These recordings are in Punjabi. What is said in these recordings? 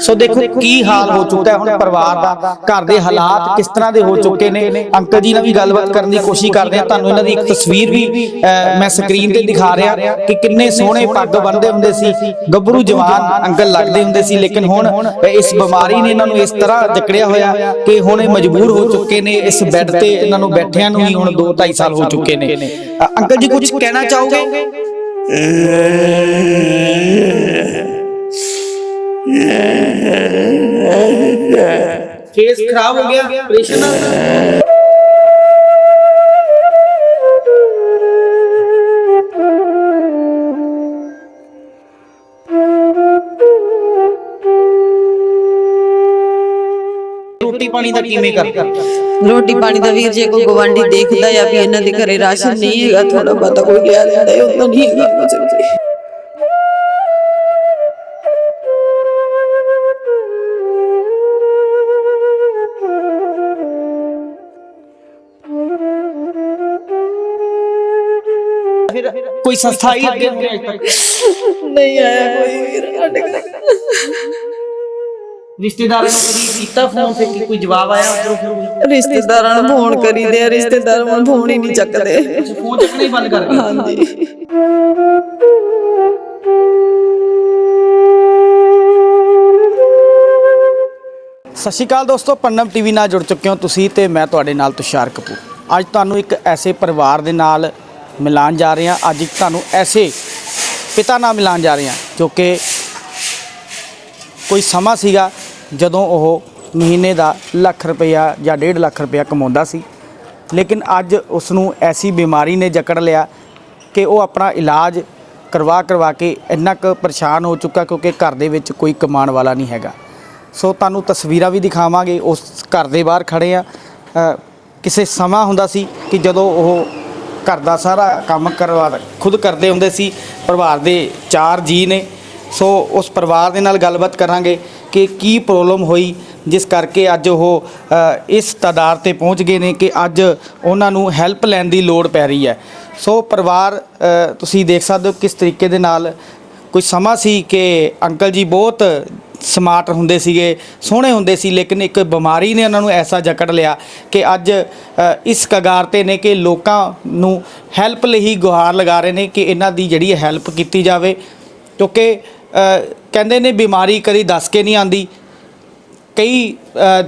ਸੋ ਦੇਖੋ ਕੀ ਹਾਲ ਹੋ ਚੁੱਕਾ ਹੈ ਹੁਣ ਪਰਿਵਾਰ ਦਾ ਘਰ ਦੇ ਹਾਲਾਤ ਕਿਸ ਤਰ੍ਹਾਂ ਦੇ ਹੋ ਚੁੱਕੇ ਨੇ? ਅੰਕਲ ਜੀ ਨਾਲ ਵੀ ਗੱਲਬਾਤ ਕਰਨ ਦੀ ਕੋਸ਼ਿਸ਼ ਕਰਦੇ ਆ ਤੁਹਾਨੂੰ ਇਹਨਾਂ ਦੀ ਇੱਕ ਤਸਵੀਰ ਵੀ ਮੈਂ ਸਕਰੀਨ ਤੇ ਦਿਖਾ ਰਿਹਾ ਕਿ ਕਿੰਨੇ ਸੋਹਣੇ ਪੱਗ ਬੰਨਦੇ ਹੁੰਦੇ ਸੀ। ਗੱਭਰੂ ਜਵਾਨ ਅੰਕਲ ਲੱਗਦੇ ਹੁੰਦੇ ਸੀ। ਲੇਕਿਨ ਹੁਣ ਇਸ ਬਿਮਾਰੀ ਨੇ ਇਹਨਾਂ ਨੂੰ ਇਸ ਤਰ੍ਹਾਂ ਜਕੜਿਆ ਹੋਇਆ ਕਿ ਹੁਣ ਇਹ ਮਜਬੂਰ ਹੋ ਚੁੱਕੇ ਨੇ। ਇਸ ਬੈੱਡ ਤੇ ਇਹਨਾਂ ਨੂੰ ਬੈਠਿਆਂ ਨੂੰ ਹੀ ਹੁਣ 2 2.5 ਸਾਲ ਹੋ ਚੁੱਕੇ ਨੇ। ਅੰਕਲ ਜੀ ਕੁਝ ਕਹਿਣਾ ਚਾਹੋਗੇ? ਫੇਸ ਖਰਾਬ ਹੋ ਗਿਆ ਆਪਰੇਸ਼ਨ ਰੋਟੀ ਪਾਣੀ ਦਾ ਕਿਵੇਂ ਕਰਦੇ ਰੋਟੀ ਪਾਣੀ ਦਾ ਵੀਰ ਜੇ ਕੋਈ ਗਵਾਂਢੀ ਦੇਖਦਾ ਆ ਵੀ ਇਹਨਾਂ ਦੇ ਘਰੇ ਰਾਸ਼ਨ ਨਹੀਂ ਹੈਗਾ ਥੋੜਾ ਬਹੁਤਾ ਕੋਈ ਲਿਆ ਲੈਂਦਾ ਹੈ ਉਹਨਾਂ ਨਹੀਂ ਹੈਗਾ ਕੁਝ ਫਿਰ ਕੋਈ ਸੰਸਥਾ ਹੀ ਅੱਗੇ? ਹੈ ਅਜੇ ਤੱਕ ਨਹੀਂ ਆਇਆ ਕੋਈ ਵੀਰ ਸਾਡੇ ਘਰ ਰਿਸ਼ਤੇਦਾਰਾਂ ਨੂੰ ਕਦੀ ਕੀਤਾ ਫੋਨ ਤੇ ਕਿ ਕੋਈ ਜਵਾਬ ਆਇਆ ਉਧਰੋਂ ਫਿਰ? ਰਿਸ਼ਤੇਦਾਰਾਂ ਨੂੰ ਫੋਨ ਕਰੀਦੇ ਆ ਰਿਸ਼ਤੇਦਾਰ ਹੁਣ ਫੋਨ ਹੀ ਨਹੀਂ ਚੱਕਦੇ। ਫੋਨ ਚੱਕਣਾ ਹੀ ਬੰਦ ਕਰ ਦਿੱਤਾ ਹਾਂਜੀ। ਸਤਿ ਸ਼੍ਰੀ ਅਕਾਲ ਦੋਸਤੋ ਪੰਨਮ ਟੀਵੀ ਨਾਲ ਜੁੜ ਚੁੱਕੇ ਹੋ ਤੁਸੀਂ ਤੇ ਮੈਂ ਤੁਹਾਡੇ ਨਾਲ ਤੁਸ਼ਾਰ ਕਪੂਰ। ਅੱਜ ਤੁਹਾਨੂੰ ਇੱਕ ਐਸੇ ਪਰਿਵਾਰ ਦੇ ਨਾਲ ਮਿਲਾਨ ਜਾ ਰਹੇ ਹਾਂ। ਅੱਜ ਤੁਹਾਨੂੰ ਐਸੇ ਪਿਤਾ ਨਾਲ ਮਿਲਾਨ ਜਾ ਰਹੇ ਹਾਂ, ਜੋ ਕਿ ਕੋਈ ਸਮਾਂ ਸੀਗਾ ਜਦੋਂ ਉਹ ਮਹੀਨੇ ਦਾ ਲੱਖ ਰੁਪਇਆ ਜਾਂ 1.5 ਲੱਖ ਰੁਪਇਆ ਕਮਾਉਂਦਾ ਸੀ। ਲੇਕਿਨ ਅੱਜ ਉਸ ਨੂੰ ਐਸੀ ਬਿਮਾਰੀ ਨੇ ਜਕੜ ਲਿਆ ਕਿ ਉਹ ਆਪਣਾ ਇਲਾਜ ਕਰਵਾ ਕਰਵਾ ਕੇ ਇੰਨਾ ਕੁ ਪਰੇਸ਼ਾਨ ਹੋ ਚੁੱਕਾ ਕਿਉਂਕਿ ਘਰ ਦੇ ਵਿੱਚ ਕੋਈ ਕਮਾਉਣ ਵਾਲਾ ਨਹੀਂ ਹੈਗਾ। ਸੋ ਤੁਹਾਨੂੰ ਤਸਵੀਰਾਂ ਵੀ ਦਿਖਾਵਾਂਗੇ। ਉਸ ਘਰ ਦੇ ਬਾਹਰ ਖੜੇ ਆ ਕਿਸੇ ਸਮਾਂ ਹੁੰਦਾ ਸੀ ਕਿ ਜਦੋਂ ਉਹ ਘਰ ਦਾ ਸਾਰਾ ਕੰਮ ਕਰਵਾ ਖੁਦ ਕਰਦੇ ਹੁੰਦੇ ਸੀ, ਪਰਿਵਾਰ ਦੇ ਚਾਰ ਜੀ ਨੇ। ਸੋ ਉਸ ਪਰਿਵਾਰ ਦੇ ਨਾਲ ਗੱਲਬਾਤ ਕਰਾਂਗੇ ਕਿ ਕੀ ਪ੍ਰੋਬਲਮ ਹੋਈ, ਜਿਸ ਕਰਕੇ ਅੱਜ ਉਹ ਇਸ ਤਾਦਾਰ ਤੇ ਪਹੁੰਚ ਗਏ ਨੇ ਕਿ ਅੱਜ ਉਹਨਾਂ ਨੂੰ ਹੈਲਪ ਲੈਣ ਦੀ ਲੋੜ ਪੈ ਰਹੀ ਹੈ। ਸੋ ਪਰਿਵਾਰ ਤੁਸੀਂ ਦੇਖ ਸਕਦੇ ਹੋ ਕਿਸ ਤਰੀਕੇ ਦੇ ਨਾਲ ਕੋਈ ਸਮਾਂ ਸੀ ਕਿ ਅੰਕਲ ਜੀ ਬਹੁਤ ਸਮਾਰਟ ਹੁੰਦੇ ਸੀਗੇ, ਸੋਹਣੇ ਹੁੰਦੇ ਸੀ, ਲੇਕਿਨ ਇੱਕ ਬਿਮਾਰੀ ਨੇ ਉਹਨਾਂ ਨੂੰ ਐਸਾ ਜਕੜ ਲਿਆ ਕਿ ਅੱਜ ਇਸ ਕਗਾਰ ਤੇ ਨੇ ਕਿ ਲੋਕਾਂ ਨੂੰ ਹੈਲਪ ਲਈ ਹੀ ਗੁਹਾਰ ਲਗਾ ਰਹੇ ਨੇ ਕਿ ਇਹਨਾਂ ਦੀ ਜਿਹੜੀ ਹੈਲਪ ਕੀਤੀ ਜਾਵੇ। ਕਿਉਂਕਿ ਕਹਿੰਦੇ ਨੇ ਬਿਮਾਰੀ ਕਦੀ ਦੱਸ ਕੇ ਨਹੀਂ ਆਂਦੀ ਕਈ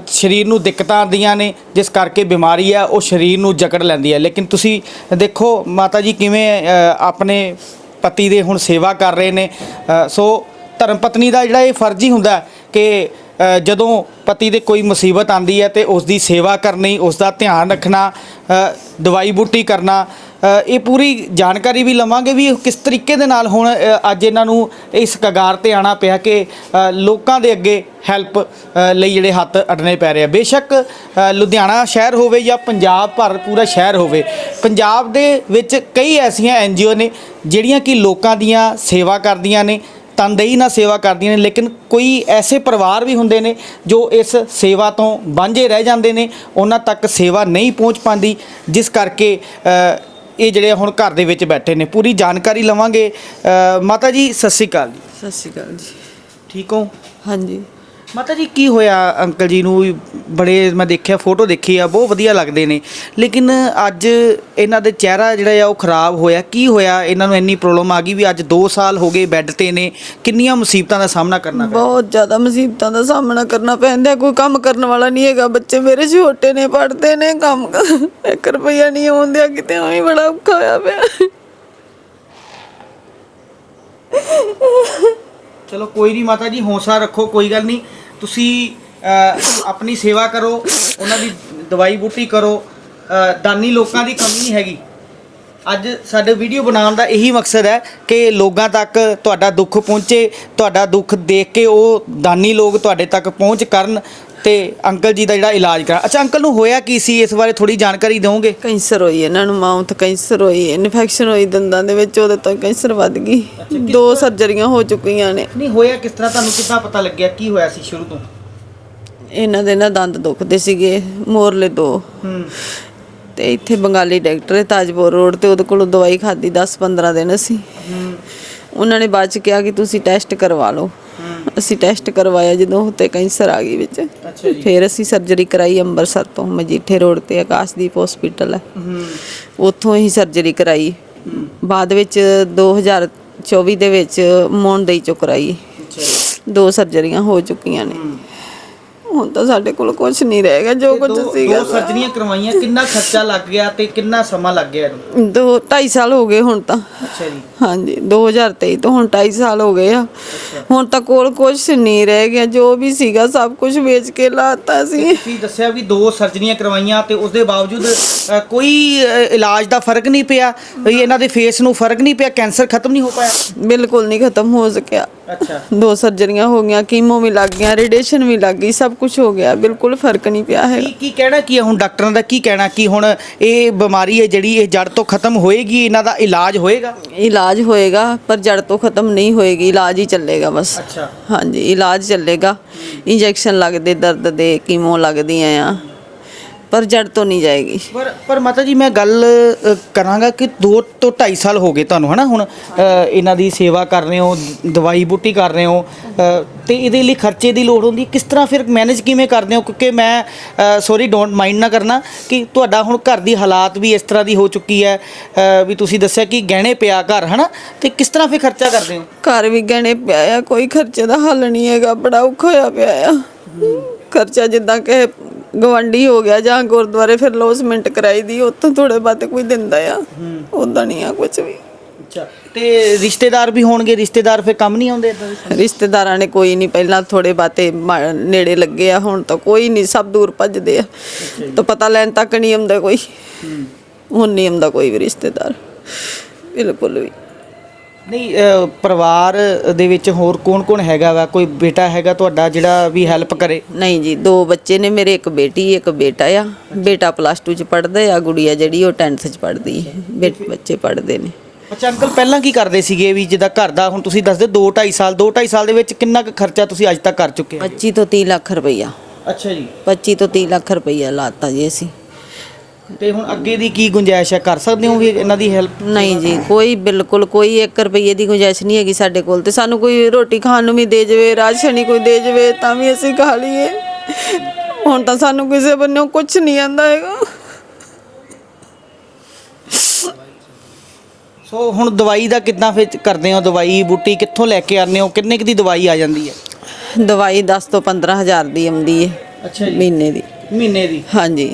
ਸਰੀਰ ਨੂੰ ਦਿੱਕਤਾਂ ਆਉਂਦੀਆਂ ਨੇ, ਜਿਸ ਕਰਕੇ ਬਿਮਾਰੀ ਆ, ਉਹ ਸਰੀਰ ਨੂੰ ਜਕੜ ਲੈਂਦੀ ਹੈ ਲੇਕਿਨ ਤੁਸੀਂ ਦੇਖੋ, ਮਾਤਾ ਜੀ ਕਿਵੇਂ ਆਪਣੇ ਪਤੀ ਦੇ ਹੁਣ ਸੇਵਾ ਕਰ ਰਹੇ ਨੇ। ਸੋ ਧਰਮ ਪਤਨੀ ਦਾ ਜਿਹੜਾ ਇਹ ਫਰਜ਼ ਹੀ ਹੁੰਦਾ ਕਿ ਜਦੋਂ ਪਤੀ ਦੇ ਕੋਈ ਮੁਸੀਬਤ ਆਂਦੀ ਹੈ ਤੇ ਉਸ ਦੀ ਸੇਵਾ ਕਰਨੀ ਉਸ ਦਾ ਧਿਆਨ ਰੱਖਣਾ ਦਵਾਈ ਬੂਟੀ ਕਰਨਾ ਇਹ ਪੂਰੀ ਜਾਣਕਾਰੀ ਵੀ ਲਵਾਂਗੇ ਵੀ ਕਿਸ ਤਰੀਕੇ ਦੇ ਨਾਲ ਹੁਣ ਅੱਜ ਇਹਨਾਂ ਨੂੰ ਇਸ ਕਗਾਰ ਤੇ ਆਣਾ ਪਿਆ ਕਿ ਲੋਕਾਂ ਦੇ ਅੱਗੇ ਹੈਲਪ ਲਈ ਜਿਹੜੇ ਹੱਥ ਅਡਣੇ ਪੈ ਰਹੇ ਆ। ਬੇਸ਼ੱਕ ਲੁਧਿਆਣਾ ਸ਼ਹਿਰ ਹੋਵੇ ਜਾਂ ਪੰਜਾਬ ਭਰ ਪੂਰਾ ਸ਼ਹਿਰ ਹੋਵੇ, ਪੰਜਾਬ ਦੇ ਵਿੱਚ ਕਈ ਐਸੀਆਂ ਐਨਜੀਓ ਨੇ ਜਿਹੜੀਆਂ ਕਿ ਲੋਕਾਂ ਦੀਆਂ ਸੇਵਾ ਕਰਦੀਆਂ ਨੇ ਤਨਦੇਹੀ ਨਾਲ ਸੇਵਾ ਕਰਦੀਆਂ ਨੇ ਲੇਕਿਨ ਕੋਈ ਐਸੇ ਪਰਿਵਾਰ ਵੀ ਹੁੰਦੇ ਨੇ ਜੋ ਇਸ ਸੇਵਾ ਤੋਂ ਵਾਂਝੇ ਰਹਿ ਜਾਂਦੇ ਨੇ ਉਹਨਾਂ ਤੱਕ ਸੇਵਾ ਨਹੀਂ ਪਹੁੰਚ ਪਾਉਂਦੀ ਜਿਸ ਕਰਕੇ ਇਹ ਜਿਹੜੇ ਹੁਣ ਘਰ ਦੇ ਵਿੱਚ ਬੈਠੇ ਨੇ। ਪੂਰੀ ਜਾਣਕਾਰੀ ਲਵਾਂਗੇ। ਮਾਤਾ ਜੀ ਸਤਿ ਸ਼੍ਰੀ ਅਕਾਲ ਜੀ। ਸਤਿ ਸ਼੍ਰੀ ਅਕਾਲ ਜੀ। ਠੀਕ ਹੋ? ਹਾਂਜੀ। ਮਾਤਾ ਜੀ ਕੀ ਹੋਇਆ ਅੰਕਲ ਜੀ ਨੂੰ? ਵੀ ਬੜੇ ਮੈਂ ਦੇਖਿਆ ਫੋਟੋ ਦੇਖੀ ਆ ਬਹੁਤ ਵਧੀਆ ਲੱਗਦੇ ਨੇ। ਲੇਕਿਨ ਅੱਜ ਇਹਨਾਂ ਦੇ ਚਿਹਰਾ ਜਿਹੜਾ ਆ ਉਹ ਖਰਾਬ ਹੋਇਆ। ਕੀ ਹੋਇਆ? ਇਹਨਾਂ ਨੂੰ ਇੰਨੀ ਪ੍ਰੋਬਲਮ ਆ ਗਈ ਵੀ ਅੱਜ 2 ਸਾਲ ਹੋ ਗਏ ਬੈੱਡ ਤੇ ਨੇ। ਕਿੰਨੀਆਂ ਮੁਸੀਬਤਾਂ ਦਾ ਸਾਹਮਣਾ ਕਰਨਾ ਪਿਆ? ਬਹੁਤ ਜ਼ਿਆਦਾ ਮੁਸੀਬਤਾਂ ਦਾ ਸਾਹਮਣਾ ਕਰਨਾ ਪੈਂਦਾ। ਕੋਈ ਕੰਮ ਕਰਨ ਵਾਲਾ ਨਹੀਂ ਹੈਗਾ। ਬੱਚੇ ਮੇਰੇ ਛੋਟੇ ਨੇ ਪੜ੍ਹਦੇ ਨੇ ਕੰਮ 1 ਰੁਪਈਆ ਨਹੀਂ ਆਉਂਦਿਆ ਕਿਤੇ ਐਵੇਂ ਬੜਾ ਔਖਾ ਹੋਇਆ ਪਿਆ। ਚਲੋ ਕੋਈ ਨਹੀਂ ਮਾਤਾ ਜੀ ਹੌਸਲਾ ਰੱਖੋ ਕੋਈ ਗੱਲ ਨਹੀਂ। ਤੁਸੀਂ ਆਪਣੀ ਸੇਵਾ ਕਰੋ, ਉਹਨਾਂ ਦੀ ਦਵਾਈ ਬੂਟੀ ਕਰੋ ਦਾਨੀ ਲੋਕਾਂ ਦੀ ਕਮੀ ਨਹੀਂ ਹੈਗੀ। ਅੱਜ ਸਾਡੇ ਵੀਡੀਓ ਬਣਾਉਣ ਦਾ ਇਹੀ ਮਕਸਦ ਹੈ ਕਿ ਲੋਕਾਂ ਤੱਕ ਤੁਹਾਡਾ ਦੁੱਖ ਪਹੁੰਚੇ, ਤੁਹਾਡਾ ਦੁੱਖ ਦੇਖ ਕੇ ਉਹ ਦਾਨੀ ਲੋਕ ਤੁਹਾਡੇ ਤੱਕ ਪਹੁੰਚ ਕਰਨ ਤੇ ਅੰਕਲ ਜੀ ਦਾ ਜਿਹੜਾ ਇਲਾਜ ਕਰਾ ਅੱਛਾ ਅੰਕਲ ਨੂੰ ਹੋਇਆ ਕੀ ਸੀ? ਇਸ ਬਾਰੇ ਥੋੜੀ ਜਾਣਕਾਰੀ ਦਿਓਗੇ? ਕੈਂਸਰ ਹੋਈ ਇਹਨਾਂ ਨੂੰ ਮਾਊਥ ਕੈਂਸਰ ਹੋਈ ਇਨਫੈਕਸ਼ਨ ਹੋਈ ਦੰਦਾਂ ਦੇ ਵਿੱਚ ਉਹਦੇ ਤੋਂ ਕੈਂਸਰ ਵੱਧ ਗਈ। ਦੋ ਸਰਜਰੀਆਂ ਹੋ ਚੁੱਕੀਆਂ ਨੇ। ਨਹੀਂ ਹੋਇਆ ਕਿਸ ਤਰ੍ਹਾਂ? ਤੁਹਾਨੂੰ ਕਿੱਦਾਂ ਪਤਾ ਲੱਗਿਆ? ਕੀ ਹੋਇਆ ਸੀ ਸ਼ੁਰੂ ਤੋਂ? ਇਹਨਾਂ ਦੇ ਨਾ ਦੰਦ ਦੁਖਦੇ ਸੀਗੇ ਮੋਰਲੇ ਦੋ। ਹੂੰ। ਤੇ ਇੱਥੇ ਬੰਗਾਲੀ ਡਾਕਟਰ ਹੈ ਤਾਜਪੁਰ ਰੋਡ ਤੇ ਉਹਦੇ ਕੋਲੋਂ ਦਵਾਈ ਖਾਦੀ 10 15 ਦਿਨ ਅਸੀਂ। ਉਹਨਾਂ ਨੇ ਬਾਅਦ ਚ ਕਿਹਾ ਕਿ ਤੁਸੀਂ ਟੈਸਟ ਕਰਵਾ ਲਓ। ਅਸੀਂ ਟੈਸਟ ਕਰਵਾਇਆ ਜਦੋਂ ਉੱਤੇ ਕੈਂਸਰ ਆ ਗਈ ਵਿੱਚ। ਅੱਛਾ ਫਿਰ ਅਸੀਂ ਸਰਜਰੀ ਕਰਾਈ ਅੰਮ੍ਰਿਤਸਰ ਤੋਂ ਮਜੀਠੇ ਰੋਡ ਤੇ ਆਕਾਸ਼ਦੀਪ ਹਸਪੀਟਲ ਹੈ। ਉੱਥੋਂ ਹੀ ਸਰਜਰੀ ਕਰਾਈ। ਬਾਅਦ ਵਿੱਚ 2024 ਦੇ ਵਿੱਚ ਮੋਂਡਈ ਚੋਂ ਕਰਾਈ। ਅੱਛਾ ਦੋ ਸਰਜਰੀਆਂ ਹੋ ਚੁੱਕੀਆਂ ਨੇ। ਹੁਣ ਤਾਂ ਸਾਡੇ ਕੋਲ ਕੁਝ ਨਹੀਂ ਰਹਿ ਗਿਆ ਜੋ ਕੁਝ ਦੋ ਸੀਗਾ। ਦੋ ਸਰਜਰੀਆਂ ਕਰਵਾਈਆਂ ਕਿੰਨਾ ਖਰਚਾ ਲੱਗ ਗਿਆ ਤੇ ਕਿੰਨਾ ਸਮਾਂ ਲੱਗ ਗਿਆ ਇਹਨੂੰ? ਦੋ 2.5 ਸਾਲ ਹੋ ਗਏ ਹੁਣ ਤਾਂ। ਅੱਛਾ ਜੀ। ਹਾਂਜੀ 2023 ਤੋਂ ਹੁਣ 2.5 ਸਾਲ ਹੋ ਗਏ ਆ। ਹੁਣ ਤਾਂ ਕੋਲ ਕੁਝ ਨਹੀਂ ਰਹਿ ਗਿਆ ਜੋ ਵੀ ਸੀਗਾ ਸਭ ਕੁਝ ਵੇਚ ਕੇ ਲਾਤਾ ਸੀ। ਤੁਸੀਂ ਦੱਸਿਆ ਵੀ ਦੋ ਸਰਜਰੀਆਂ ਕਰਵਾਈਆਂ ਤੇ ਉਸ ਦੇ ਬਾਵਜੂਦ ਅ, ਕੋਈ ਅ, ਇਲਾਜ ਦਾ ਫ਼ਰਕ ਨਹੀਂ ਪਿਆ ਵੀ ਇਹਨਾਂ ਦੇ ਫੇਸ ਨੂੰ ਫ਼ਰਕ ਨਹੀਂ ਪਿਆ ਕੈਂਸਰ ਖਤਮ ਨਹੀਂ ਹੋ ਪਾਇਆ? ਬਿਲਕੁਲ ਨਹੀਂ ਖਤਮ ਹੋ ਸਕਿਆ। ਅੱਛਾ। ਦੋ ਸਰਜਰੀਆਂ ਹੋ ਗਈਆਂ ਕੀਮੋ ਵੀ ਲੱਗ ਗਿਆ ਰੇਡੀਏਸ਼ਨ ਵੀ ਲੱਗ ਗਈ ਸਭ ਕੁਝ ਹੋ ਗਿਆ ਬਿਲਕੁਲ ਫ਼ਰਕ ਨਹੀਂ ਪਿਆ ਹੈ ਕੀ ਕੀ ਕਹਿਣਾ ਕੀ ਹੈ ਹੁਣ ਡਾਕਟਰਾਂ ਦਾ ਕੀ ਕਹਿਣਾ ਕਿ ਹੁਣ ਇਹ ਬਿਮਾਰੀ ਹੈ ਜਿਹੜੀ ਇਹ ਜੜ ਤੋਂ ਖਤਮ ਹੋਏਗੀ ਇਹਨਾਂ ਦਾ ਇਲਾਜ ਹੋਏਗਾ? ਇਲਾਜ ਹੋਏਗਾ ਪਰ ਜੜ ਤੋਂ ਖਤਮ ਨਹੀਂ ਹੋਏਗੀ ਇਲਾਜ ਹੀ ਚੱਲੇਗਾ ਬਸ। ਅੱਛਾ। ਹਾਂਜੀ ਇਲਾਜ ਚੱਲੇਗਾ। ਇੰਜੈਕਸ਼ਨ ਲੱਗਦੇ ਦਰਦ ਦੇ ਕੀਮੋ ਲੱਗਦੀਆਂ ਆ। ਪਰ ਜੜ ਤੋਂ ਨਹੀਂ ਜਾਏਗੀ। ਪਰ ਪਰ ਮਾਤਾ ਜੀ ਮੈਂ ਗੱਲ ਅ, ਕਰਾਂਗਾ ਕਿ 2 ਤੋਂ 2.5 ਸਾਲ ਹੋ ਗਏ ਤੁਹਾਨੂੰ ਹਨਾ? ਹੁਣ ਅ, ਇਹਨਾਂ ਦੀ ਸੇਵਾ ਕਰ ਰਹੇ ਹੋ ਦਵਾਈ ਬੂਟੀ ਕਰ ਰਹੇ ਹੋ ਅ, ਤੇ ਇਹਦੇ ਲਈ ਖਰਚੇ ਦੀ ਲੋੜ ਹੁੰਦੀ ਹੈ। ਕਿਸ ਤਰ੍ਹਾਂ ਫਿਰ ਮੈਨੇਜ ਕਿਵੇਂ ਕਰਦੇ ਹੋ? ਕਿਉਂਕਿ ਮੈਂ ਸੌਰੀ ਡੋਂਟ ਮਾਈਂਡ ਨਾ ਕਰਨਾ ਕਿ ਤੁਹਾਡਾ ਹੁਣ ਘਰ ਦੀ ਹਾਲਾਤ ਵੀ ਇਸ ਤਰ੍ਹਾਂ ਦੀ ਹੋ ਚੁੱਕੀ ਹੈ ਅ, ਵੀ ਤੁਸੀਂ ਦੱਸਿਆ ਕਿ ਗਹਿਣੇ ਪਿਆ ਘਰ ਹਨਾ? ਤੇ ਕਿਸ ਤਰ੍ਹਾਂ ਫਿਰ ਖਰਚਾ ਕਰਦੇ ਹੋ? ਘਰ ਵੀ ਗਹਿਣੇ ਪਿਆ ਆ ਕੋਈ ਖਰਚੇ ਦਾ ਹੱਲ ਨਹੀਂ ਹੈਗਾ ਬੜਾ ਔਖਾ ਹੋਇਆ ਪਿਆ ਆ। ਖਰਚਾ ਜਿੱਦਾਂ ਕਿ ਗਵੰਡੀ ਹੋ ਗਿਆ ਜਾਂ ਗੁਰਦੁਆਰੇ ਫਿਰ ਲੋਸਮੈਂਟ ਕਰਾਈ ਦੀ ਉੱਥੋਂ ਥੋੜੇ ਬਾਤੇ ਕੋਈ ਦਿੰਦਾ ਆ। ਉਦਾਂ ਨਹੀਂ ਆ ਕੁਝ ਵੀ। ਅੱਛਾ ਤੇ ਰਿਸ਼ਤੇਦਾਰ ਵੀ ਹੋਣਗੇ ਰਿਸ਼ਤੇਦਾਰ ਫਿਰ ਕੰਮ ਨਹੀਂ ਆਉਂਦੇ ਦੇ? ਰਿਸ਼ਤੇਦਾਰਾਂ ਨੇ ਕੋਈ ਨਹੀਂ ਪਹਿਲਾਂ ਥੋੜੇ ਬਾਤੇ ਮ- ਨੇੜੇ ਲੱਗੇ ਆ ਹੁਣ ਤਾਂ ਕੋਈ ਨਹੀਂ ਸਭ ਦੂਰ ਭੱਜਦੇ ਆ। ਤਾਂ ਪਤਾ ਲੈਣ ਤੱਕ ਨਹੀਂ ਆਉਂਦਾ ਕੋਈ। ਹੁਣ ਨਹੀਂ ਆਉਂਦਾ ਕੋਈ ਵੀ ਰਿਸ਼ਤੇਦਾਰ। ਬਿਲਕੁਲ ਵੀ। ਨਹੀਂ ਪਰਿਵਾਰ ਦੇ ਵਿੱਚ ਹੋਰ ਕੌਣ-ਕੌਣ ਹੈਗਾ ਵਾ? ਕੋਈ ਬੇਟਾ ਹੈਗਾ ਤੁਹਾਡਾ ਜਿਹੜਾ ਵੀ ਹੈਲਪ ਕਰੇ? ਨਹੀਂ ਜੀ ਦੋ ਬੱਚੇ ਨੇ ਮੇਰੇ ਇੱਕ ਬੇਟੀ ਇੱਕ ਬੇਟਾ ਆ। ਬੇਟਾ ਪਲੱਸ 2 ਚ ਪੜ੍ਹਦਾ ਆ ਗੁੜੀਆ ਜਿਹੜੀ ਉਹ 10th ਚ ਪੜ੍ਹਦੀ ਹੈ ਬੱਚੇ ਪੜ੍ਹਦੇ ਨੇ। ਅੱਛਾ ਅੰਕਲ ਪਹਿਲਾਂ ਕੀ ਕਰਦੇ ਸੀਗੇ ਵੀ ਜਿੱਦਾਂ ਘਰ ਦਾ ਹੁਣ ਤੁਸੀਂ ਦੱਸਦੇ 2 2.5 ਸਾਲ 2 2.5 ਸਾਲ ਦੇ ਵਿੱਚ ਕਿੰਨਾ ਕੁ ਖਰਚਾ ਤੁਸੀਂ ਅੱਜ ਤੱਕ ਕਰ ਚੁੱਕੇ ਹੋ? 25 ਤੋਂ 30 ਲੱਖ ਰੁਪਈਆ। ਅੱਛਾ ਜੀ। 25 ਤੋਂ 30 ਲੱਖ ਰੁਪਈਆ ਲਾਤਾ ਜੀ ਅਸੀਂ। ਤੇ ਹੁਣ ਅੱਗੇ ਦੀ ਕੀ ਗੁੰਜਾਇਸ਼ ਹੈ? ਕਰ ਸਕਦੇ ਹੋ ਵੀ ਇਹਨਾਂ ਦੀ ਹੈਲਪ ਨਹੀਂ ਜੀ ਕੋਈ ਬਿਲਕੁਲ ਕੋਈ 1 ਰੁਪਈਏ ਦੀ ਗੁੰਜਾਇਸ਼ ਨਹੀਂ ਹੈਗੀ ਸਾਡੇ ਕੋਲ ਤੇ ਸਾਨੂੰ ਕੋਈ ਰੋਟੀ ਖਾਣ ਨੂੰ ਵੀ ਦੇ ਜਵੇ ਰਾਸ਼ਨ ਹੀ ਕੋਈ ਦੇ ਜਵੇ ਤਾਂ ਵੀ ਅਸੀਂ ਖਾ ਲਈਏ। ਹੁਣ ਤਾਂ ਸਾਨੂੰ ਕਿਸੇ ਬੰਨਿਓ ਕੁਝ ਨਹੀਂ ਆਂਦਾ ਹੈਗਾ। ਸੋ ਹੁਣ ਦਵਾਈ ਦਾ ਕਿੱਦਾਂ ਫਿਰ ਕਰਦੇ ਹੋ? ਦਵਾਈ ਬੂਟੀ ਕਿੱਥੋਂ ਲੈ ਕੇ ਆਉਂਦੇ ਹੋ? ਕਿੰਨੇ ਕੁ ਦੀ ਦਵਾਈ ਆ ਜਾਂਦੀ ਹੈ? ਦਵਾਈ 10 ਤੋਂ 15000 ਦੀ ਆਉਂਦੀ ਹੈ ਅੱਛਾ ਮਹੀਨੇ ਦੀ। ਮਹੀਨੇ ਦੀ? ਹਾਂਜੀ।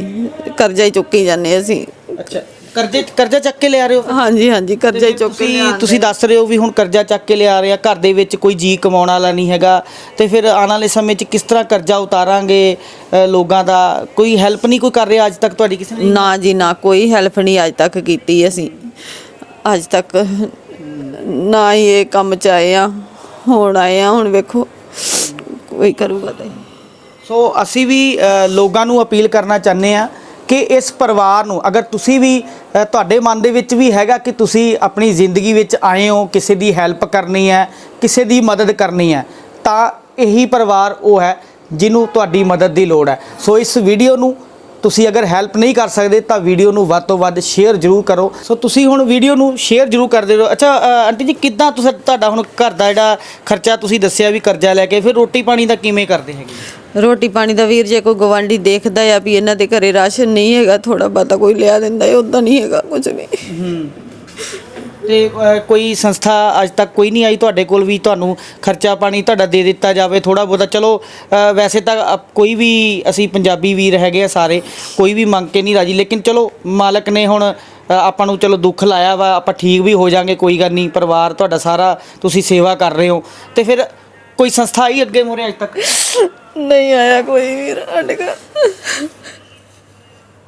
ਕਰਜ਼ਾ ਹੀ ਚੁੱਕੀ ਜਾਂਦੇ ਅਸੀਂ। ਅੱਛਾ। ਕਰਜ਼ੇ ਕਰਜ਼ਾ ਚੱਕ ਕੇ ਲਿਆ ਰਹੇ ਹੋ ਹਾਂਜੀ ਹਾਂਜੀ। ਕਰਜ਼ਾ ਹੀ ਚੁੱਕ ਤੁਸੀਂ ਦੱਸ ਰਹੇ ਹੋ ਵੀ ਹੁਣ ਕਰਜ਼ਾ ਚੱਕ ਕੇ ਲਿਆ ਰਿਹਾ ਘਰ ਦੇ ਵਿੱਚ ਕੋਈ ਜੀ ਕਮਾਉਣ ਵਾਲਾ ਨਹੀਂ ਹੈਗਾ। ਤੇ ਫਿਰ ਆਉਣ ਵਾਲੇ ਸਮੇਂ 'ਚ ਕਿਸ ਤਰ੍ਹਾਂ ਕਰਜ਼ਾ ਉਤਾਰਾਂਗੇ ਅ, ਲੋਕਾਂ ਦਾ? ਕੋਈ ਹੈਲਪ ਨਹੀਂ ਕੋਈ ਕਰ ਰਿਹਾ ਅੱਜ ਤੱਕ ਤੁਹਾਡੀ ਕਿਸੇ ਨੇ? ਨਾ ਜੀ ਨਾ ਕੋਈ ਹੈਲਪ ਨਹੀਂ ਅੱਜ ਤੱਕ ਕੀਤੀ ਅਸੀਂ। ਅੱਜ ਤੱਕ ਨਾ ਹੀ ਇਹ ਕੰਮ ਚ ਆਏ ਆ ਹੁਣ ਆਏ ਆ ਹੁਣ ਵੇਖੋ। ਕੋਈ ਕਰੂਗਾ ਤਾਂ ਸੋ ਅਸੀਂ ਵੀ ਅ, ਲੋਕਾਂ ਨੂੰ ਅਪੀਲ ਕਰਨਾ ਚਾਹੁੰਦੇ ਆ ਕਿ ਇਸ ਪਰਿਵਾਰ ਨੂੰ ਅਗਰ ਤੁਸੀਂ ਵੀ ਅ, ਤੁਹਾਡੇ ਮਨ ਦੇ ਵਿੱਚ ਵੀ ਹੈਗਾ ਕਿ ਤੁਸੀਂ ਆਪਣੀ ਜ਼ਿੰਦਗੀ ਵਿੱਚ ਆਏ ਹੋ ਕਿਸੇ ਦੀ ਹੈਲਪ ਕਰਨੀ ਹੈ ਕਿਸੇ ਦੀ ਮਦਦ ਕਰਨੀ ਹੈ ਤਾਂ ਇਹੀ ਪਰਿਵਾਰ ਉਹ ਹੈ ਜਿਹਨੂੰ ਤੁਹਾਡੀ ਮਦਦ ਦੀ ਲੋੜ ਹੈ। ਸੋ ਇਸ ਵੀਡੀਓ ਨੂੰ ਤੁਸੀਂ ਅਗਰ ਹੈਲਪ ਨਹੀਂ ਕਰ ਸਕਦੇ ਤਾਂ ਵੀਡੀਓ ਨੂੰ ਵੱਧ ਤੋਂ ਵੱਧ ਸ਼ੇਅਰ ਜ਼ਰੂਰ ਕਰੋ। ਸੋ ਤੁਸੀਂ ਹੁਣ ਵੀਡੀਓ ਨੂੰ ਸ਼ੇਅਰ ਜ਼ਰੂਰ ਕਰਦੇ ਰਹੋ। ਅੱਛਾ ਆਂਟੀ ਜੀ ਕਿੱਦਾਂ ਤੁਸੀਂ ਤੁਹਾਡਾ ਹੁਣ ਘਰ ਦਾ ਜਿਹੜਾ ਖਰਚਾ ਤੁਸੀਂ ਦੱਸਿਆ ਵੀ ਕਰਜ਼ਾ ਲੈ ਕੇ ਫਿਰ ਰੋਟੀ ਪਾਣੀ ਦਾ ਕਿਵੇਂ ਕਰਦੇ ਹੈਗੇ? ਰੋਟੀ ਪਾਣੀ ਦਾ ਵੀਰ ਜੇ ਕੋਈ ਗਵਾਂਢੀ ਦੇਖਦਾ ਆ ਵੀ ਇਹਨਾਂ ਦੇ ਘਰੇ ਰਾਸ਼ਨ ਨਹੀਂ ਹੈਗਾ ਥੋੜਾ ਬਹੁਤਾ ਕੋਈ ਲਿਆ ਦਿੰਦਾ ਹੈ ਉਦਾਂ ਨਹੀਂ ਹੈਗਾ ਕੁਝ ਵੀ। ਹੂੰ। ਤੇ ਅ, ਕੋਈ ਸੰਸਥਾ ਅੱਜ ਤੱਕ ਕੋਈ ਨਹੀਂ ਆਈ ਤੁਹਾਡੇ ਕੋਲ ਵੀ ਤੁਹਾਨੂੰ ਖਰਚਾ ਪਾਣੀ ਤੁਹਾਡਾ ਦੇ ਦਿੱਤਾ ਜਾਵੇ ਥੋੜਾ ਬਹੁਤਾ। ਚਲੋ ਅ, ਵੈਸੇ ਤਾਂ ਅਪ- ਕੋਈ ਵੀ ਅਸੀਂ ਪੰਜਾਬੀ ਵੀਰ ਹੈਗੇ ਆ ਸਾਰੇ ਕੋਈ ਵੀ ਮੰਗ ਕੇ ਨਹੀਂ ਰਾਜੀ। ਲੇਕਿਨ ਚਲੋ ਮਾਲਕ ਨੇ ਹੁਣ ਅ, ਆਪਾਂ ਨੂੰ ਚਲੋ ਦੁੱਖ ਲਾਇਆ ਵਾ ਆਪਾਂ ਠੀਕ ਵੀ ਹੋ ਜਾਾਂਗੇ ਕੋਈ ਗੱਲ ਨਹੀਂ। ਪਰਿਵਾਰ ਤੁਹਾਡਾ ਸਾਰਾ ਤੁਸੀਂ ਸੇਵਾ ਕਰ ਰਹੇ ਹੋ। ਤੇ ਫਿਰ ਕੋਈ ਸੰਸਥਾ ਆਈ ਅੱਗੇ ਮੋਰੇ ਅੱਜ ਤੱਕ? ਨਹੀਂ ਆਇਆ ਕੋਈ ਵੀਰ ਸਾਡੇ ਘਰ।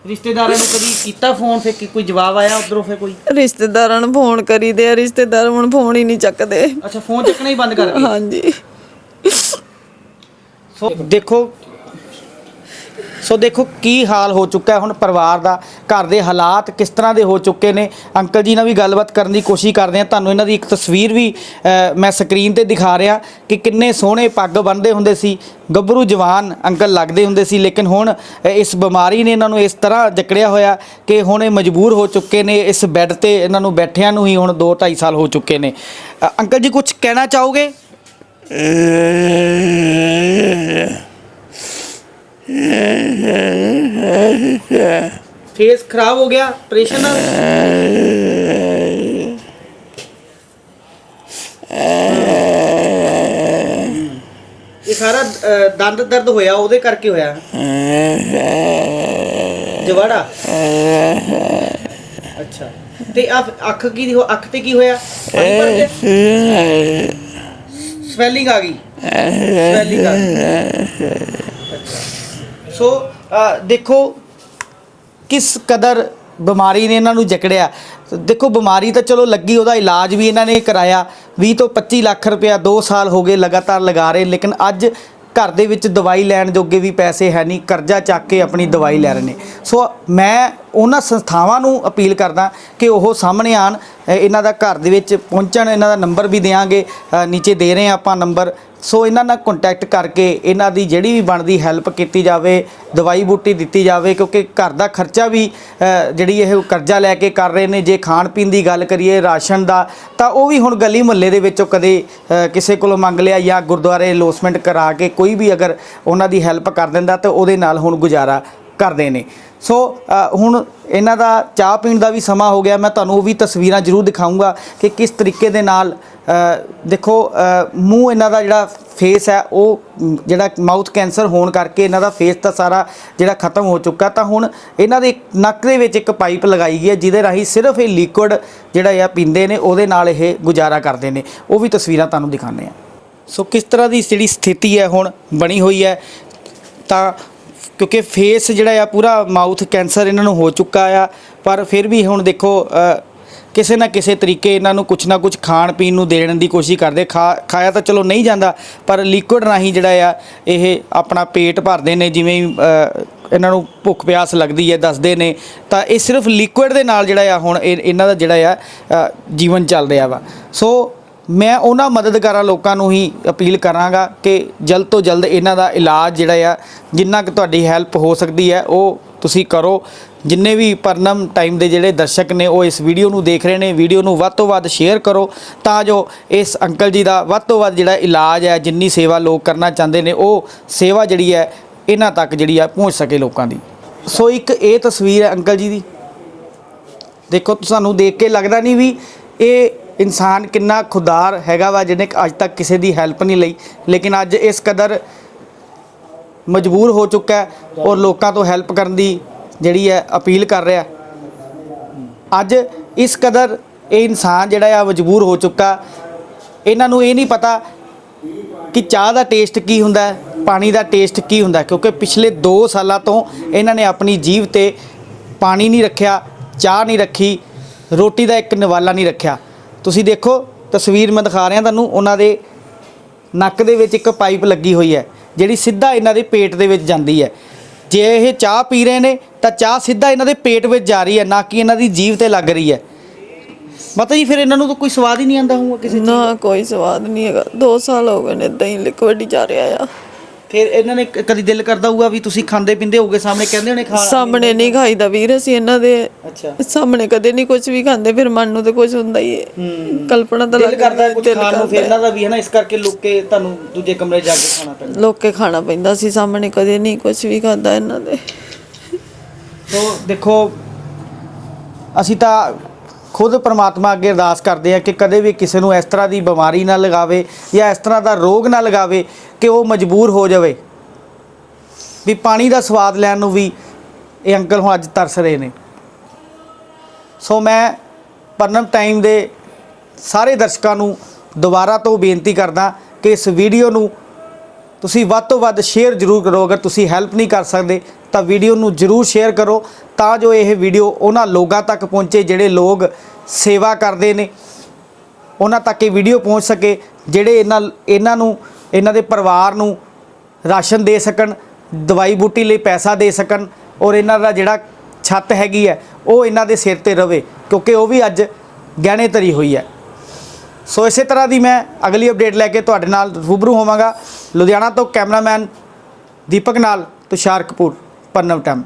ਰਿਸ਼ਤੇਦਾਰਾਂ ਨੂੰ ਕਦੀ ਕੀਤਾ ਫੋਨ ਫਿਰ ਕੋਈ ਜਵਾਬ ਆਇਆ ਉਧਰੋਂ ਫਿਰ ਕੋਈ? ਰਿਸ਼ਤੇਦਾਰਾਂ ਨੂੰ ਫੋਨ ਕਰੀਦੇ ਆ ਰਿਸ਼ਤੇਦਾਰ ਹੁਣ ਫੋਨ ਹੀ ਨਹੀਂ ਚੱਕਦੇ। ਅੱਛਾ ਫੋਨ ਚੱਕਣਾ ਹੀ ਬੰਦ ਕਰ ਗਏ ਹਾਂਜੀ। ਸੋ ਦੇਖੋ ਸੋ ਦੇਖੋ ਕੀ ਹਾਲ ਹੋ ਚੁੱਕਾ ਹੈ ਹੁਣ ਪਰਿਵਾਰ ਦਾ, ਘਰ ਦੇ ਹਾਲਾਤ ਕਿਸ ਤਰ੍ਹਾਂ ਦੇ ਹੋ ਚੁੱਕੇ ਨੇ? ਅੰਕਲ ਜੀ ਨਾਲ ਵੀ ਗੱਲਬਾਤ ਕਰਨ ਦੀ ਕੋਸ਼ਿਸ਼ ਕਰਦੇ ਆ ਤੁਹਾਨੂੰ ਇਹਨਾਂ ਦੀ ਇੱਕ ਤਸਵੀਰ ਵੀ ਮੈਂ ਸਕਰੀਨ ਤੇ ਦਿਖਾ ਰਿਹਾ ਕਿ ਕਿੰਨੇ ਸੋਹਣੇ ਪੱਗ ਬੰਨਦੇ ਹੁੰਦੇ ਸੀ। ਗੱਭਰੂ ਜਵਾਨ ਅੰਕਲ ਲੱਗਦੇ ਹੁੰਦੇ ਸੀ, ਲੇਕਿਨ ਹੁਣ ਇਸ ਬਿਮਾਰੀ ਨੇ ਇਹਨਾਂ ਨੂੰ ਇਸ ਤਰ੍ਹਾਂ ਜਕੜਿਆ ਹੋਇਆ ਕਿ ਹੁਣ ਇਹ ਮਜਬੂਰ ਹੋ ਚੁੱਕੇ ਨੇ। ਇਸ ਬੈੱਡ ਤੇ ਇਹਨਾਂ ਨੂੰ ਬੈਠਿਆਂ ਨੂੰ ਹੀ ਹੁਣ 2 2.5 ਸਾਲ ਹੋ ਚੁੱਕੇ ਨੇ। ਅੰਕਲ ਜੀ ਕੁਝ ਕਹਿਣਾ ਚਾਹੋਗੇ? ਫੇਸ ਖਰਾਬ ਹੋ ਗਿਆ ਆਪਰੇਸ਼ਨ ਨਾਲ ਇਹ ਸਾਰਾ ਅ, ਦੰਦ ਦਰਦ ਹੋਇਆ ਉਹਦੇ ਕਰਕੇ ਹੋਇਆ। ਜਵਾੜਾ? ਅੱਛਾ। ਤੇ ਆ ਅੱਖ ਕੀ ਹੋ ਅੱਖ ਤੇ ਕੀ ਹੋਇਆ? ਪਾਣੀ ਭਰ ਗਿਆ ਸਵੈਲਿੰਗ ਆ ਗਈ। ਸਵੈਲਿੰਗ ਆ ਗਈ। ਅੱਛਾ। ਸੋ ਦੇਖੋ ਕਿਸ ਕਦਰ ਬਿਮਾਰੀ ਨੇ ਇਹਨਾਂ ਨੂੰ ਜਕੜਿਆ। ਦੇਖੋ, ਬਿਮਾਰੀ ਤਾਂ ਚਲੋ ਲੱਗੀ, ਉਹਦਾ ਇਲਾਜ ਵੀ ਇਹਨਾਂ ਨੇ ਕਰਾਇਆ। 20 ਤੋਂ 25 ਲੱਖ ਰੁਪਇਆ 2 ਸਾਲ ਹੋ ਗਏ ਲਗਾਤਾਰ ਲਗਾ ਰਹੇ, ਲੇਕਿਨ ਅੱਜ ਘਰ ਦੇ ਵਿੱਚ ਦਵਾਈ ਲੈਣ ਜੋਗੇ ਵੀ ਪੈਸੇ ਹੈ ਨਹੀਂ, ਕਰਜ਼ਾ ਚੱਕ ਕੇ ਆਪਣੀ ਦਵਾਈ ਲੈ ਰਹੇ ਨੇ। ਸੋ ਮੈਂ ਉਹਨਾਂ ਸੰਸਥਾਵਾਂ ਨੂੰ ਅਪੀਲ ਕਰਦਾ ਕਿ ਉਹ ਸਾਹਮਣੇ ਆਣ ਇਹਨਾਂ ਦਾ ਘਰ ਦੇ ਵਿੱਚ ਪਹੁੰਚਣ, ਇਹਨਾਂ ਦਾ ਨੰਬਰ ਵੀ ਦੇਵਾਂਗੇ ਨੀਚੇ ਦੇ ਰਹੇ ਹਾਂ ਆਪਾਂ ਨੰਬਰ। ਸੋ ਇਹਨਾਂ ਨਾਲ ਕੰਟੈਕਟ ਕਰਕੇ ਇਹਨਾਂ ਦੀ ਜਿਹੜੀ ਵੀ ਬਣਦੀ ਹੈਲਪ ਕੀਤੀ ਜਾਵੇ, ਦਵਾਈ ਬੂਟੀ ਦਿੱਤੀ ਜਾਵੇ, ਕਿਉਂਕਿ ਘਰ ਦਾ ਖਰਚਾ ਵੀ ਜਿਹੜੀ ਇਹ ਕਰਜ਼ਾ ਲੈ ਕੇ ਕਰ ਰਹੇ ਨੇ, ਜੇ ਖਾਣ ਪੀਣ ਦੀ ਗੱਲ ਕਰੀਏ, ਰਾਸ਼ਨ ਦਾ, ਤਾਂ ਉਹ ਵੀ ਹੁਣ ਗਲੀ ਮੁਹੱਲੇ ਦੇ ਵਿੱਚੋਂ ਕਦੇ ਕਿਸੇ ਕੋਲੋਂ ਮੰਗ ਲਿਆ ਜਾਂ ਗੁਰਦੁਆਰੇ ਲੋਸਮੈਂਟ ਕਰਾ ਕੇ ਕੋਈ ਵੀ ਅਗਰ ਉਹਨਾਂ ਦੀ ਹੈਲਪ ਕਰ ਦਿੰਦਾ, ਤਾਂ ਉਹਦੇ ਨਾਲ ਹੁਣ ਗੁਜ਼ਾਰਾ ਕਰਦੇ ਨੇ। ਸੋ ਹੁਣ ਇਹਨਾਂ ਦਾ ਚਾਹ ਪੀਣ ਦਾ ਵੀ ਸਮਾਂ ਹੋ ਗਿਆ, ਮੈਂ ਤੁਹਾਨੂੰ ਉਹ ਵੀ ਤਸਵੀਰਾਂ ਜ਼ਰੂਰ ਦਿਖਾਊਂਗਾ ਕਿ ਕਿਸ ਤਰੀਕੇ ਦੇ ਨਾਲ ਦੇਖੋ ਮੂੰਹ ਇਹਨਾਂ ਦਾ ਜਿਹੜਾ ਫੇਸ ਹੈ, ਉਹ ਜਿਹੜਾ ਮਾਊਥ ਕੈਂਸਰ ਹੋਣ ਕਰਕੇ ਇਹਨਾਂ ਦਾ ਫੇਸ ਤਾਂ ਸਾਰਾ ਜਿਹੜਾ ਖਤਮ ਹੋ ਚੁੱਕਾ। ਤਾਂ ਹੁਣ ਇਹਨਾਂ ਦੇ ਨੱਕ ਦੇ ਵਿੱਚ ਇੱਕ ਪਾਈਪ ਲਗਾਈ ਗਈ ਹੈ, ਜਿਹਦੇ ਰਾਹੀਂ ਸਿਰਫ ਇਹ ਲਿਕੁਇਡ ਜਿਹੜਾ ਆ ਪੀਂਦੇ ਨੇ, ਉਹਦੇ ਨਾਲ ਇਹ ਗੁਜ਼ਾਰਾ ਕਰਦੇ ਨੇ। ਉਹ ਵੀ ਤਸਵੀਰਾਂ ਤੁਹਾਨੂੰ ਦਿਖਾਉਂਦੇ ਆ ਸੋ ਕਿਸ ਤਰ੍ਹਾਂ ਦੀ ਜਿਹੜੀ ਸਥਿਤੀ ਹੈ, ਹੁਣ ਬਣੀ ਹੋਈ ਹੈ, ਤਾਂ ਕਿਉਂਕਿ ਫੇਸ ਜਿਹੜਾ ਆ ਪੂਰਾ ਮਾਊਥ ਕੈਂਸਰ ਇਹਨਾਂ ਨੂੰ ਹੋ ਚੁੱਕਾ ਆ, ਪਰ ਫਿਰ ਵੀ ਹੁਣ ਦੇਖੋ ਕਿਸੇ ਨਾ ਕਿਸੇ ਤਰੀਕੇ ਇਹਨਾਂ ਨੂੰ ਕੁਛ ਨਾ ਕੁਛ ਖਾਣ ਪੀਣ ਨੂੰ ਦੇਣ ਦੀ ਕੋਸ਼ਿਸ਼ ਕਰਦੇ। ਖਾ, ਖਾਇਆ ਤਾਂ ਚਲੋ ਨਹੀਂ ਜਾਂਦਾ, ਪਰ ਲਿਕੁਇਡ ਰਾਹੀਂ ਜਿਹੜਾ ਆ, ਇਹ ਆਪਣਾ ਪੇਟ ਭਰਦੇ ਨੇ, ਜਿਵੇਂ ਇਹਨਾਂ ਨੂੰ ਭੁੱਖ ਪਿਆਸ ਲੱਗਦੀ ਹੈ, ਦੱਸਦੇ ਨੇ। ਤਾਂ ਇਹ ਸਿਰਫ ਲਿਕੁਇਡ ਦੇ ਨਾਲ ਜਿਹੜਾ ਆ ਹੁਣ ਇਹ- ਇਹਨਾਂ ਦਾ ਜਿਹੜਾ ਆ ਜੀਵਨ ਚੱਲ ਰਿਹਾ ਵਾ। ਸੋ ਮੈਂ ਉਹਨਾਂ ਮਦਦਗਾਰਾਂ ਲੋਕਾਂ ਨੂੰ ਹੀ ਅਪੀਲ ਕਰਾਂਗਾ ਕਿ ਜਲਦ ਤੋਂ ਜਲਦ ਇਹਨਾਂ ਦਾ ਇਲਾਜ ਜਿਹੜਾ ਆ, ਜਿੰਨਾ ਕਿ ਤੁਹਾਡੀ ਹੈਲਪ ਹੋ ਸਕਦੀ ਹੈ, ਉਹ ਤੁਸੀਂ ਕਰੋ। ਜਿੰਨੇ ਵੀ ਪਰਨਮ ਟਾਈਮ ਦੇ ਜਿਹੜੇ ਦਰਸ਼ਕ ਨੇ, ਉਹ ਇਸ ਵੀਡੀਓ ਨੂੰ ਦੇਖ ਰਹੇ ਨੇ ਵੀਡੀਓ ਨੂੰ ਵੱਧ ਤੋਂ ਵੱਧ ਸ਼ੇਅਰ ਕਰੋ, ਤਾਂ ਜੋ ਇਸ ਅੰਕਲ ਜੀ ਦਾ ਵੱਧ ਤੋਂ ਵੱਧ ਜਿਹੜਾ ਇਲਾਜ ਹੈ, ਜਿੰਨੀ ਸੇਵਾ ਲੋਕ ਕਰਨਾ ਚਾਹੁੰਦੇ ਨੇ, ਉਹ ਸੇਵਾ ਜਿਹੜੀ ਹੈ, ਇਹਨਾਂ ਤੱਕ ਜਿਹੜੀ ਆ ਪਹੁੰਚ ਸਕੇ ਲੋਕਾਂ ਦੀ। ਸੋ ਇੱਕ ਇਹ ਤਸਵੀਰ ਹੈ ਅੰਕਲ ਜੀ ਦੀ। ਦੇਖੋ, ਤੁਹਾਨੂੰ ਦੇਖ ਕੇ ਲੱਗਦਾ ਨਹੀਂ ਵੀ ਇਹ ਇਨਸਾਨ ਕਿੰਨਾ ਖੁਦਾਰ ਹੈਗਾ ਵਾ ਜਿਹਨੇ ਅੱਜ ਤੱਕ ਕਿਸੇ ਦੀ ਹੈਲਪ ਨਹੀਂ ਲਈ। ਲੇਕਿਨ ਅੱਜ ਇਸ ਕਦਰ ਮਜਬੂਰ ਹੋ ਚੁੱਕਾ ਔਰ ਲੋਕਾਂ ਤੋਂ ਹੈਲਪ ਕਰਨ ਦੀ ਜਿਹੜੀ ਹੈ ਅਪੀਲ ਕਰ ਰਿਹਾ ਅੱਜ ਇਸ ਕਦਰ ਇਹ ਇਨਸਾਨ ਜਿਹੜਾ ਆ ਮਜਬੂਰ ਹੋ ਚੁੱਕਾ। ਇਹਨਾਂ ਨੂੰ ਇਹ ਨਹੀਂ ਪਤਾ ਕਿ ਚਾਹ ਦਾ ਟੇਸਟ ਕੀ ਹੁੰਦਾ ਪਾਣੀ ਦਾ ਟੇਸਟ ਕੀ ਹੁੰਦਾ ਕਿਉਂਕਿ ਪਿਛਲੇ 2 ਸਾਲਾਂ ਤੋਂ ਇਹਨਾਂ ਨੇ ਆਪਣੀ ਜੀਵ ਤੇ ਪਾਣੀ ਨਹੀਂ ਰੱਖਿਆ, ਚਾਹ ਨਹੀਂ ਰੱਖੀ, ਰੋਟੀ ਦਾ ਇੱਕ ਨਿਵਾਲਾ ਨਹੀਂ ਰੱਖਿਆ। ਤੁਸੀਂ ਦੇਖੋ ਤਸਵੀਰ ਮੈਂ ਦਿਖਾ ਰਿਹਾ ਤੁਹਾਨੂੰ ਉਹਨਾਂ ਦੇ ਨੱਕ ਦੇ ਵਿੱਚ ਇੱਕ ਪਾਈਪ ਲੱਗੀ ਹੋਈ ਹੈ ਜਿਹੜੀ ਸਿੱਧਾ ਇਹਨਾਂ ਦੇ ਪੇਟ ਦੇ ਵਿੱਚ ਜਾਂਦੀ ਹੈ। ਜੇ ਇਹ ਚਾਹ ਪੀ ਰਹੇ ਨੇ ਤਾਂ ਚਾਹ ਸਿੱਧਾ ਇਹਨਾਂ ਦੇ ਪੇਟ ਵਿੱਚ ਜਾ ਰਹੀ ਹੈ ਨਾ ਕਿ ਇਹਨਾਂ ਦੀ ਜੀਵ ਤੇ ਲੱਗ ਰਹੀ ਹੈ। ਮਤਲਬ ਜੀ ਫਿਰ ਇਹਨਾਂ ਨੂੰ ਤਾਂ ਕੋਈ ਸਵਾਦ ਹੀ ਨਹੀਂ ਆਉਂਦਾ ਹੋਊਗਾ ਕਿਸੇ ਨਾ ਕੋਈ ਸਵਾਦ ਨਹੀਂ ਹੈਗਾ। 2 ਸਾਲ ਹੋ ਗਏ ਨੇ ਇਦਾਂ ਹੀ ਲਿਕਵਿਡ ਹੀ ਜਾ ਰਿਹਾ ਆ। ਫਿਰ ਇਹਨਾਂ ਨੇ ਕ- ਕਦੀ ਦਿਲ ਕਰਦਾ ਹੋਊਗਾ ਵੀ ਤੁਸੀਂ ਖਾਂਦੇ ਪਿੰਦੇ ਹੋਗੇ ਸਾਹਮਣੇ ਕਹਿੰਦੇ ਹੋਣੇ ਖਾ ਸਾਹਮਣੇ ਨਹੀਂ ਖਾਈਦਾ ਵੀਰ ਅਸੀਂ ਇਹਨਾਂ ਦੇ। ਅੱਛਾ। ਸਾਹਮਣੇ ਕਦੇ ਨਹੀਂ ਕੁਝ ਵੀ ਖਾਂਦੇ ਫਿਰ ਮਨ ਨੂੰ ਤੇ ਕੁਝ ਹੁੰਦਾ ਹੀ ਹੈ। ਕਲਪਨਾ ਤਾਂ ਦਿਲ ਲੱਗਦੀ ਕਰਦਾ ਹੈ, ਕੁਝ ਦਿਲ ਖਾਣ ਨੂੰ ਫਿਰ ਇਹਨਾਂ ਦਾ ਵੀ ਹੈ ਨਾ ਇਸ ਕਰਕੇ ਲੁੱਕ ਕੇ ਤੁਹਾਨੂੰ ਦੂਜੇ ਕਮਰੇ ਜਾ ਕੇ ਖਾਣਾ ਪੈਂਦਾ। ਲੋਕ ਖਾਣਾ ਪੈਂਦਾ ਸੀ ਸਾਹਮਣੇ ਕਦੇ ਨਹੀਂ ਕੁਝ ਵੀ ਖਾਦਾ ਇਹਨਾਂ ਦੇ। ਸੋ ਦੇਖੋ ਅਸੀਂ ਤਾਂ ਖੁਦ ਪਰਮਾਤਮਾ ਅੱਗੇ ਅਰਦਾਸ ਕਰਦੇ ਆ ਕਿ ਕਦੇ ਵੀ ਕਿਸੇ ਨੂੰ ਇਸ ਤਰ੍ਹਾਂ ਦੀ ਬਿਮਾਰੀ ਨਾ ਲਗਾਵੇ ਜਾਂ ਇਸ ਤਰ੍ਹਾਂ ਦਾ ਰੋਗ ਨਾ ਲਗਾਵੇ ਕਿ ਉਹ ਮਜਬੂਰ ਹੋ ਜਾਵੇ। ਵੀ ਪਾਣੀ ਦਾ ਸਵਾਦ ਲੈਣ ਨੂੰ ਵੀ ਇਹ ਅੰਕਲ ਹੁਣ ਅੱਜ ਤਰਸ ਰਹੇ ਨੇ। ਸੋ ਮੈਂ ਪਰਨਮ ਟਾਈਮ ਦੇ ਸਾਰੇ ਦਰਸ਼ਕਾਂ ਨੂੰ ਦੁਬਾਰਾ ਤੋਂ ਬੇਨਤੀ ਕਰਦਾ ਕਿ ਇਸ ਵੀਡੀਓ ਨੂੰ ਤੁਸੀਂ ਵੱਧ ਤੋਂ ਵੱਧ ਸ਼ੇਅਰ ਜ਼ਰੂਰ ਕਰੋ, ਅਗਰ ਤੁਸੀਂ ਹੈਲਪ ਨਹੀਂ ਕਰ ਸਕਦੇ, ਤਾਂ ਵੀਡੀਓ ਨੂੰ ਜ਼ਰੂਰ ਸ਼ੇਅਰ ਕਰੋ, ਤਾਂ ਜੋ ਇਹ ਵੀਡੀਓ ਉਹਨਾਂ ਲੋਕਾਂ ਤੱਕ ਪਹੁੰਚੇ ਜਿਹੜੇ ਲੋਕ ਸੇਵਾ ਕਰਦੇ ਨੇ, ਉਹਨਾਂ ਤੱਕ ਇਹ ਵੀਡੀਓ ਪਹੁੰਚ ਸਕੇ, ਜਿਹੜੇ ਇਹਨਾਂ ਇਹਨਾਂ ਨੂੰ, ਇਹਨਾਂ ਦੇ ਪਰਿਵਾਰ ਨੂੰ ਰਾਸ਼ਨ ਦੇ ਸਕਣ, ਦਵਾਈ ਬੂਟੀ ਲਈ ਪੈਸਾ ਦੇ ਸਕਣ, ਔਰ ਇਹਨਾਂ ਦਾ ਜਿਹੜਾ ਛੱਤ ਹੈਗੀ ਹੈ, ਉਹ ਇਹਨਾਂ ਦੇ ਸਿਰ ਤੇ ਰਵੇ, ਕਿਉਂਕਿ ਉਹ ਵੀ ਅੱਜ ਗਹਿਣੇ ਧਰੀ ਹੋਈ ਹੈ। ਸੋ ਇਸੇ ਤਰ੍ਹਾਂ ਦੀ ਮੈਂ ਅਗਲੀ ਅਪਡੇਟ ਲੈ ਕੇ ਤੁਹਾਡੇ ਨਾਲ ਰੂਬਰੂ ਹੋਵਾਂਗਾ। ਲੁਧਿਆਣਾ ਤੋਂ ਕੈਮਰਾਮੈਨ ਦੀਪਕ ਨਾਲ ਤੁਸ਼ਾਰ ਕਪੂਰ ਪੰਨਵ ਟੈਮ